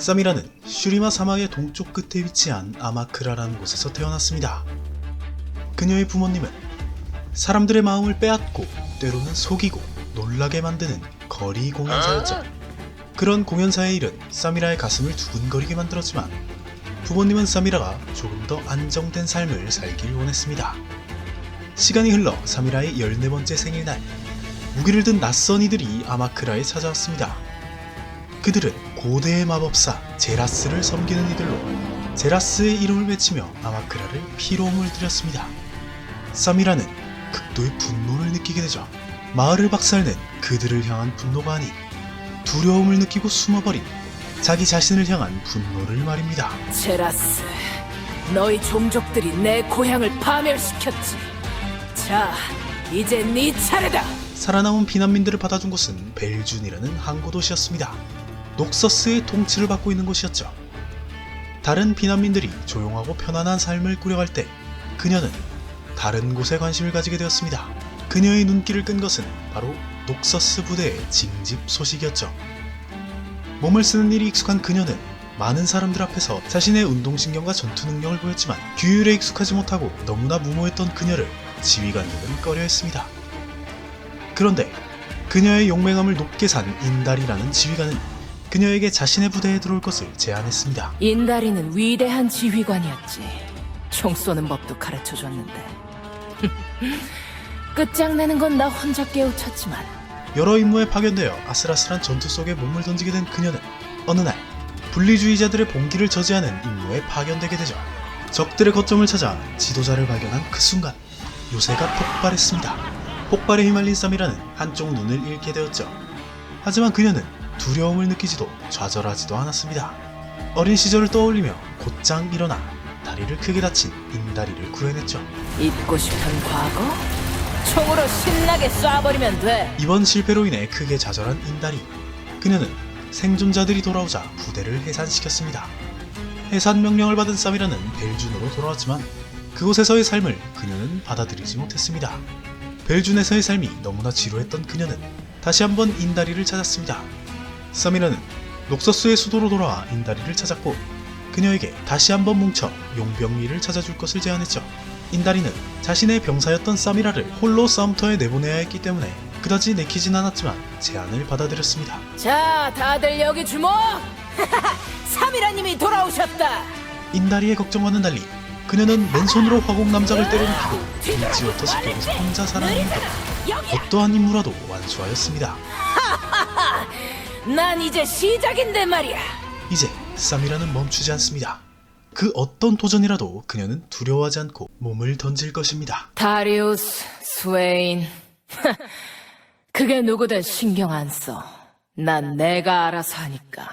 사미라는 슈리마 사막의 동쪽 끝에 위치한 아마크라라는 곳에서 태어났습니다. 그녀의 부모님은 사람들의 마음을 빼앗고 때로는 속이고 놀라게 만드는 거리 공연사였죠. 그런 공연사의 일은 사미라의 가슴을 두근거리게 만들었지만 부모님은 사미라가 조금 더 안정된 삶을 살길 원했습니다. 시간이 흘러 사미라의 14번째 생일날 무기를 든 낯선 이들이 아마크라에 찾아왔습니다. 그들은 고대의 마법사 제라스를 섬기는 이들로 제라스의 이름을 외치며 아마크라를 피로 물들였습니다. 사미라는 극도의 분노를 느끼게 되죠. 마을을 박살낸 그들을 향한 분노가 아닌 두려움을 느끼고 숨어버린 자기 자신을 향한 분노를 말입니다. 제라스, 너희 종족들이 내 고향을 파멸시켰지. 자, 이제 네 차례다. 살아남은 피난민들을 받아준 곳은 벨준이라는 항구 도시였습니다. 녹서스의 통치를 받고 있는 곳이었죠. 다른 피난민들이 조용하고 편안한 삶을 꾸려갈 때 그녀는 다른 곳에 관심을 가지게 되었습니다. 그녀의 눈길을 끈 것은 바로 녹서스 부대의 징집 소식이었죠. 몸을 쓰는 일이 익숙한 그녀는 많은 사람들 앞에서 자신의 운동신경과 전투 능력을 보였지만 규율에 익숙하지 못하고 너무나 무모했던 그녀를 지휘관들은 꺼려했습니다. 그런데 그녀의 용맹함을 높게 산 인달이라는 지휘관은 그녀에게 자신의 부대에 들어올 것을 제안했습니다. 인다리는 위대한 지휘관이었지. 총 쏘는 법도 가르쳐 줬는데. 끝장내는 건 나 혼자 깨우쳤지만 여러 임무에 파견되어 아슬아슬한 전투 속에 몸을 던지게 된 그녀는 어느 날 분리주의자들의 봉기를 저지하는 임무에 파견되게 되죠. 적들의 거점을 찾아 지도자를 발견한 그 순간 요새가 폭발했습니다. 폭발에 휘말린 쌈이라는 한쪽 눈을 잃게 되었죠. 하지만 그녀는 두려움을 느끼지도 좌절하지도 않았습니다. 어린 시절을 떠올리며 곧장 일어나 다리를 크게 다친 인다리를 구해냈죠. 잊고 싶은 과거? 총으로 신나게 쏴버리면 돼. 이번 실패로 인해 크게 좌절한 인다리. 그녀는 생존자들이 돌아오자 부대를 해산시켰습니다. 해산 명령을 받은 쌈이라는 벨준으로 돌아왔지만 그곳에서의 삶을 그녀는 받아들이지 못했습니다. 벨준에서의 삶이 너무나 지루했던 그녀는 다시 한번 인다리를 찾았습니다. 쌈이라는 녹서스의 수도로 돌아와 인다리를 찾았고 그녀에게 다시 한번 뭉쳐 용병리를 찾아줄 것을 제안했죠. 인다리는 자신의 병사였던 사미라를 홀로 싸움터에 내보내야 했기 때문에 그다지 내키진 않았지만 제안을 받아들였습니다. 자, 다들 여기 주목! 사미라님이 돌아오셨다! 인다리의 걱정과는 달리 그녀는 맨손으로 화공 남작을 때려눕히고 빌지워터 숲속에서 혼자 살아내는 것 어떠한 임무라도 완수하였습니다. 난 이제 시작인데 말이야. 이제 쌈이라는 멈추지 않습니다. 그 어떤 도전이라도 그녀는 두려워하지 않고 몸을 던질 것입니다. 다리우스, 스웨인. 그게 누구든 신경 안 써. 난 내가 알아서 하니까.